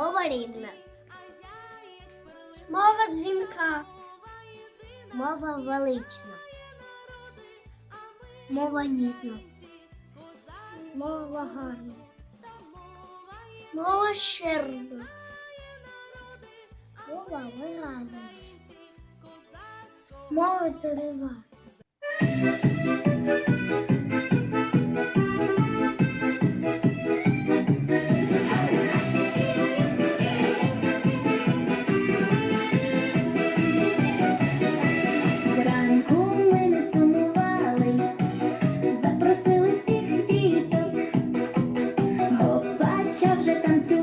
мова рідна, мова дзвінка, мова велична, мова ніжна, мова гарна, мова щирна, мова виразна, мова зарива. вже танцює.